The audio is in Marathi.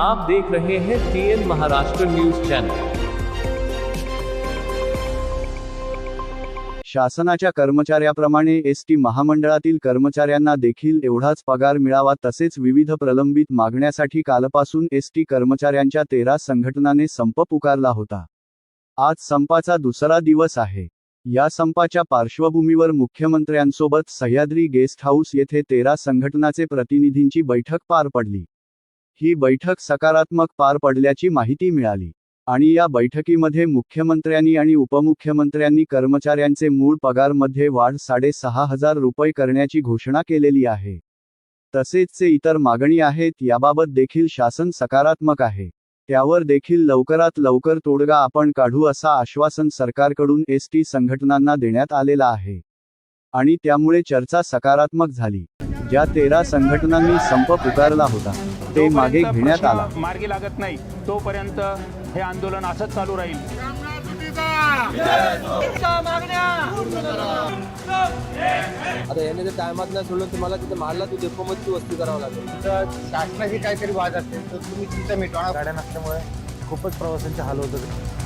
आप देख रहे हैं टीएन महाराष्ट्र न्यूज चैनल शासनाच्या कर्मचाऱ्याप्रमाणे एस टी महामंडळातील कर्मचाऱ्यांना देखील एवढाच पगार मिळावा तसेच विविध प्रलंबित मागण्यासाठी कालपासून एस टी कर्मचाऱ्यांच्या तेरा संघटनाने संप पुकारला होता. आज संपाचा दुसरा दिवस आहे. या संपाच्या पार्श्वभूमीवर मुख्यमंत्र्यांसोबत सह्याद्री गेस्ट हाऊस येथे तेरा संघटनाचे प्रतिनिधींची बैठक पार पडली. ही बैठक सकारात्मक पार पडल्याची माहिती मिळाली. आणि या बैठकीमध्ये मुख्यमंत्र्यांनी आणि उपमुख्यमंत्र्यांनी कर्मचाऱ्यांचे मूळ पगारमध्ये वाढ साडेसहा हजार रुपये करण्याची घोषणा केलेली आहे. तसेचचे इतर मागणी आहेत याबाबत देखील शासन सकारात्मक आहे. त्यावर देखील लवकरात लवकर तोडगा आपण काढू असा आश्वासन सरकारकडून एसटी संघटनांना देण्यात आलेला आहे. आणि त्यामुळे चर्चा सकारात्मक झाली. ज्या तेरा संघटनांनी संप पुकारला होता ते मागे घेण्यात आला. मार्गी लागत नाही तोपर्यंत हे आंदोलन असंच चालू राहील. आता याने जर टायमात नाही सोडलं तुम्हाला तिथे मारला तू डेपोमध्ये वस्ती करावं लागेल. तर शासनाची काहीतरी वाद असेल तर तुम्ही तिथं मिटवणार गाड्या नसल्यामुळे खूपच प्रवाशांचे हाल होत होते.